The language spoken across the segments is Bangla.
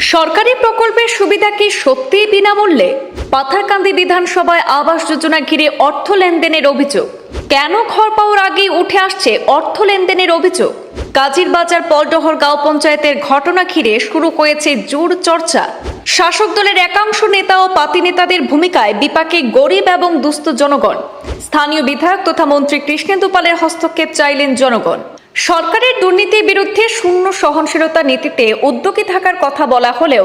সরকারি প্রকল্পের সুবিধা কি সত্যিই বিনামূল্যে? পাথারকান্দি বিধানসভায় আবাস যোজনা ঘিরে অর্থ লেনদেনের অভিযোগ। কেন ঘর পাওয়ার আগেই উঠে আসছে অর্থ লেনদেনের অভিযোগ? কাজীর বাজার গাঁও পঞ্চায়েতের ঘটনা ঘিরে শুরু হয়েছে জোর চর্চা। শাসক দলের একাংশ নেতা ও পাতি নেতাদের ভূমিকায় বিপাকে গরিব এবং দুস্থ জনগণ। স্থানীয় বিধায়ক তথা মন্ত্রী কৃষ্ণেন্দু পালের হস্তক্ষেপ চাইলেন জনগণ। সরকারের দুর্নীতির বিরুদ্ধে শূন্য সহনশীলতা নীতিতে উদ্যোগী থাকার কথা বলা হলেও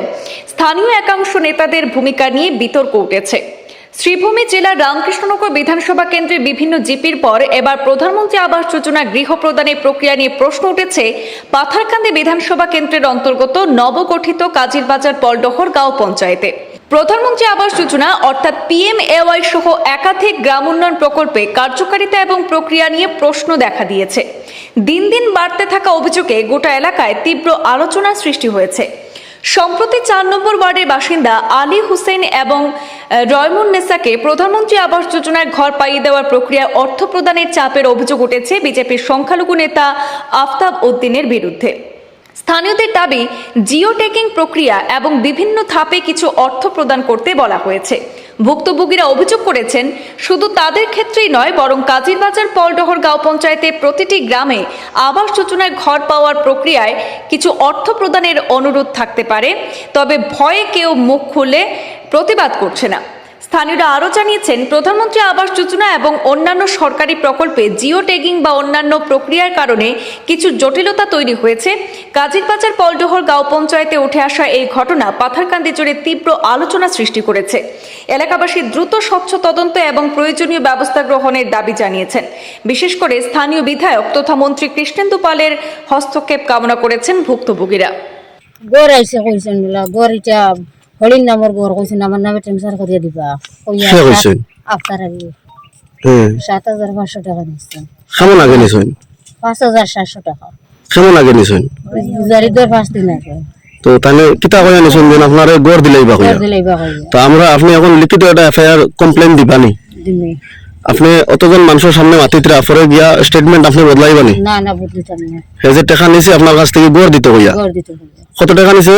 স্থানীয় একাংশ নেতাদের ভূমিকা নিয়ে বিতর্ক উঠেছে। শ্রীভূমি জেলার রামকৃষ্ণনগর বিধানসভা কেন্দ্রের বিভিন্ন জিপির পর এবার প্রধানমন্ত্রী আবাস যোজনা গৃহ প্রদানের প্রক্রিয়া নিয়ে প্রশ্ন উঠেছে পাথারকান্দি বিধানসভা কেন্দ্রের অন্তর্গত নবগঠিত কাজিরবাজার পলডহর গাঁও পঞ্চায়েতে। প্রধানমন্ত্রী আবাস যোজনা, অর্থাৎ পিএমএওয়াই সহ একাধিক গ্রাম উন্নয়ন প্রকল্পে কার্যকারিতা এবং প্রক্রিয়া নিয়ে প্রশ্ন দেখা দিয়েছে। দিন দিন বাড়তে থাকা অভিযোগে গোটা এলাকায় তীব্র আলোচনার সৃষ্টি হয়েছে। সম্প্রতি চার নম্বর ওয়ার্ডের বাসিন্দা আলী হুসেন এবং রয়মুন নেসাকে প্রধানমন্ত্রী আবাস যোজনার ঘর পাইয়ে দেওয়ার প্রক্রিয়ায় অর্থ প্রদানের চাপের অভিযোগ উঠেছে বিজেপির সংখ্যালঘু নেতা আফতাব উদ্দিনের বিরুদ্ধে। স্থানীয়দের দাবি জিও ট্যাগিং প্রক্রিয়া এবং বিভিন্ন ধাপে কিছু অর্থ প্রদান করতে বলা হয়েছে। ভুক্তভোগীরা অভিযোগ করেছেন, শুধু তাদের ক্ষেত্রেই নয়, বরং কাজিরবাজার পলডহর গাঁও পঞ্চায়েতের প্রতিটি গ্রামে আবাস যোজনার ঘর পাওয়ার প্রক্রিয়ায় কিছু অর্থ প্রদানের অনুরোধ থাকতে পারে, তবে ভয়ে কেউ মুখ খুলে প্রতিবাদ করছে না। স্থানীয়রা আরও জানিয়েছেন, প্রধানমন্ত্রী আবাস যোজনা এবং অন্যান্য সরকারি প্রকল্পে জিও ট্যাগিং বা অন্যান্য প্রক্রিয়ার কারণে কিছু জটিলতা তৈরি হয়েছে। কাজিরবাজার পলডহর গাঁও পঞ্চায়েতে উঠে আসা এই ঘটনা পাথারকান্দি জুড়ে তীব্র আলোচনা সৃষ্টি করেছে। এলাকাবাসী দ্রুত স্বচ্ছ তদন্ত এবং প্রয়োজনীয় ব্যবস্থা গ্রহণের দাবি জানিয়েছেন। বিশেষ করে স্থানীয় বিধায়ক তথা মন্ত্রী কৃষ্ণেন্দু পালের হস্তক্ষেপ কামনা করেছেন ভুক্তভোগীরা। গড় আইসে কইছেন গড় হরিণ নামর গড় কইছেন আমার নামে ট্রান্সফার করিয়া দিবা? আফতার আগে হ্যাঁ। সাত হাজার পাঁচশো টাকা নিচ্ছেন কেমন আগে নিছেন? পাঁচ হাজার সাতশো টাকা। কেমন আগে নিছেন? গুজারি দর পাঁচ দিন আগে। তো তাহলে কিতা কইয়া নিছেন যেন আপনার গড় দিলেই বা কইয়া? তো আমরা আপনি এখন লিখিত একটা এফআইআর কমপ্লেন দিবানি? দিনে আপনি অতজন মানুষের সামনে মাতিতরা পরে গিয়া স্টেটমেন্ট আপনি বদলাইবানি? না না বদলিতাম না। হে যে টাকা নিছে আপনার কাছ থেকে গড় দিতে কইয়া? গড় দিতে কত টাকা নিছে?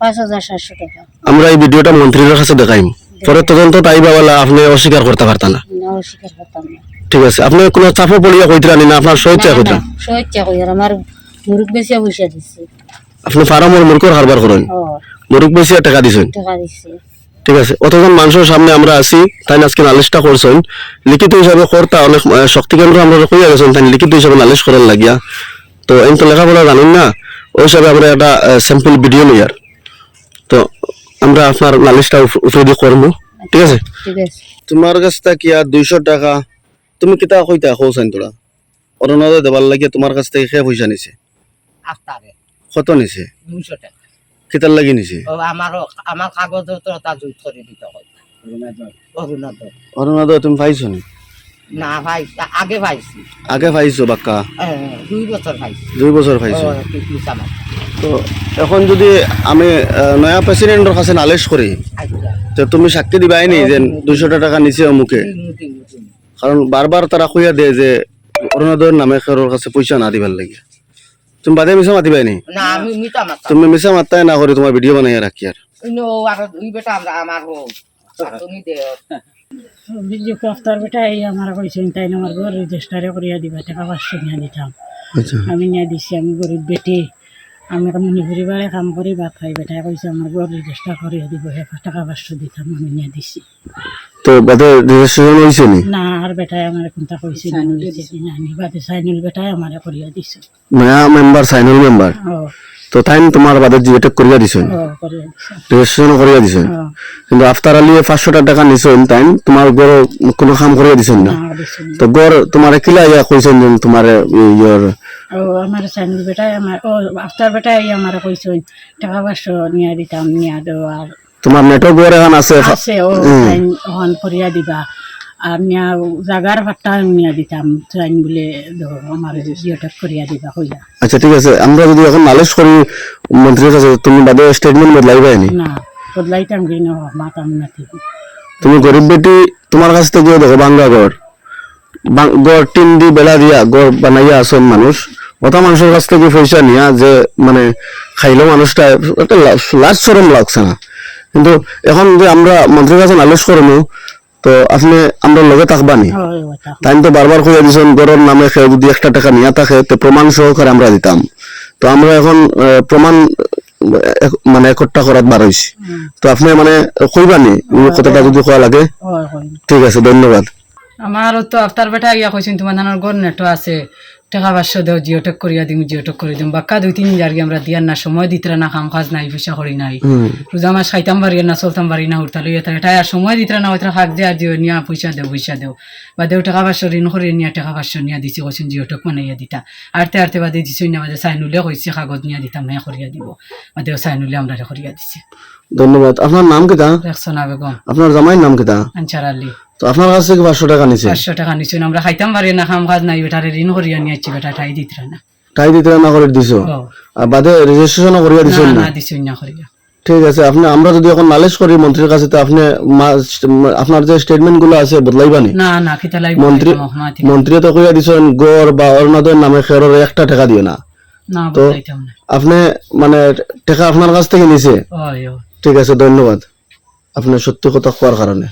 পাঁচ হাজার সাতশো টাকা। আমরা এই ভিডিওটা মন্ত্রীর কাছে দেখাইম। পরে তদন্ত তাই বলা আপনি অস্বীকার করতে পারতেন না। না অস্বীকার করতাম না। ঠিক আছে আপনি কোনো চাপে পড়িয়া কইতরানি না আপনার কইতরা না, সহ্যা কই আর আমার মুরুখ পয়সা দিচ্ছে আপনি ফার্মর মুরকর হারবার করেন। ও। মুরুক বেশি টাকা দিছেন। টাকা দিচ্ছে ঠিক আছে অতজন মানুষের সামনে আমরা আছি তাই আজকে নালিশটা করছেন। লিখিত হিসাবে করতা অনেক শক্তি কেন্দ্র আমরা কইয়া গেছেন তাই লিখিত হিসাবে নালিশ করার লাগিয়া। তো এই তো লেখাপড়া জানেন না ওই হিসাবে আমরা একটা স্যাম্পল ভিডিও আর। তো আমরা আপনার নালিশটা উপ- দিয়ে করব। ঠিক আছে? তোমার কাছ থেকে দুইশো টাকা। তুমি কিতা কইতা কৌছেন তোরা? অরুণোদয় দেবার লাগিয়া তোমার কাছ থেকে খেয়ে পয়সা নিছে? কত নিছে? কিতার লাগি নিছে? আমার আমার কাগজ জুত করে দিতে অরুণোদয় অরুণোদয় তুমি পাইছো নি? না ভাই আগে ভাইছি। আগে পাইছো বাক্কা? দুই বছর ভাইছি। দুই তো এখন যদি আমি নয়া প্রেসিডেন্টের কাছে নালিশ করি আচ্ছা। তো তুমি সাক্ষী দিবাই নি যে দুইশো টাকা নিচে অমুকে। কারণ বারবার তারা কইয়া দেয় যে অরুণোদয়ের নামে কারোর কাছে পয়সা না দিবার লাগে। তুমি বাদে মিশা মাতিবাই নি? তুমি মিশা মাত্তাই না করে তোমার ভিডিও বানাইয়া রাখি আর বিজু কফতার বেটা এই আমার কইছেন তাই আমার ঘর রেজিস্টারে করিয়া দিবা টাকা পাঁচশো নিয়ে দিতাম আচ্ছা। আমি নিয়ে দিছি আমি গরিব বেটি। আমি মণিপুরি বারে কাম করি ভাত খাই বেটা কইছে আমার ঘর রেজিস্টার করিয়া দিব হে টাকা পাঁচশো দিতাম আমি নিয়ে দিছি। তো বাদে রেজিস্ট্রেশন হয়েছে নি? না আর বেটাই আমার কোনটা কইছে না আমি বাদে সাইনুল বেটাই আমার করিয়া দিছে। নয়া মেম্বার সাইনুল মেম্বার? ও। তো তাই তোমার বাদে জিওটেক করিয়া দিছেন। রেজিস্ট্রেশন করিয়া দিছেন। কিন্তু আফতার আলী পাঁচশো টাকা নিছেন তাই তোমার গড় কোনো কাম করিয়া দিছেন না। তো গড় তোমার কিলা ইয়া কইছেন যে তোমার ইয়র আমার সাইনুল বেটাই আমার ও আফতার বেটাই আমার কইছে টাকা পাঁচশো নিয়ে দিতাম নিয়ে দেওয়ার তোমার নেটওয়ার্ক গড় এখন আছে। আছে ও করিয়া দিবা। নিয়া জাগার ভাট্টা নিয়া দিতাম ট্রেন বলে আমার জিওটেক করিয়া দিবা কইয়া আচ্ছা ঠিক আছে। আমরা যদি এখন নালিশ করি মন্ত্রীর কাছে তুমি বাদে স্টেটমেন্ট বদলাইবাই নি? না বদলাইতাম কি না মাতাম নাতি। তুমি গরিব বেটি তোমার কাছ থেকে দেখো বাংলা গড়। গড় টিন দি বেলা দিয়া গড় বানাইয়া আসেন মানুষ। ওটা মানুষের কাছ থেকে পয়সা নিয়া যে মানে খাইলো মানুষটা একটা লাজ সরম লাগছে না। কিন্তু এখন যে আমরা মন্ত্রীর কাছে নালিশ করব তো আপনি আমরা লগে থাকবানি হয় তাই তো বারবার কইয়া দিছেন গরর নামে খেয়ে যদি একটা টাকা নিয়ে থাকে তো প্রমাণ সহকারে আমরা দিতাম। তো আমরা এখন প্রমাণ মানে একটা করাত বার হইছি। তো আপনি মানে কইবানি কথাটা যদি কয়া লাগে? ঠিক আছে ধন্যবাদ। আমারও তো আফতার বেটা ইয়া কইছেন তোমার নানার গড় নেটো আছে। টাকা পাঁচশো দেও জিওটেক করিয়া দিম জিওটেক করে দিম বাক্কা দুই তিন হাজার আমরা দিয়ার না সময় দিতে না কাম কাজ নাই পয়সা করি নাই রোজা মাস খাইতাম পারি না চলতাম পারি না উঠতালি এটা এটা আর সময় দিতে না ওইটা হাক দেয়া দিও নিয়া পয়সা দেও পয়সা দেও বা দেও টাকা পাঁচশো ঋণ করে নিয়া টাকা পাঁচশো নিয়া দিছি কইছেন জিওটেক বানাইয়া দিতা আরতে আরতে বাদে দিছি না বাদে সাইনুলে কইছি কাগজ নিয়া দিতাম হ্যাঁ করিয়া দিব বা দেও সাইনুলে আমরা করিয়া দিছি ধন্যবাদ আপনার নাম কিতা দেখছ বেগম আপনার জামাইয়ের নাম কিতা আনসার আলী তো আপনার কাছ থেকে পাঁচশো টাকা নিছে? পাঁচশো টাকা নিচ্ছেন আমরা খাইতাম পারি না কাম কাজ নাই বেটারে ঋণ করিয়া বেটা ঠাই দিতে না টাই দিতে না করে দিছো? আর বাদে রেজিস্ট্রেশন করিয়া না না? করিয়া। ঠিক আছে আপনি আমরা যদি এখন নালিশ করি মন্ত্রীর কাছে তো আপনি আপনার যে স্টেটমেন্টগুলো আছে বদলাইবানি? না না কিতা লাগবে মন্ত্রী মন্ত্রী তো কইয়া দিছেন গড় বা অরুণাদয়ের নামে খেরোর একটা টাকা দিও না। না বলাইতাম আপনি মানে টাকা আপনার কাছ থেকে নিছে? ঠিক আছে ধন্যবাদ। আপনি সত্যি কথা কোয়ার কারণে?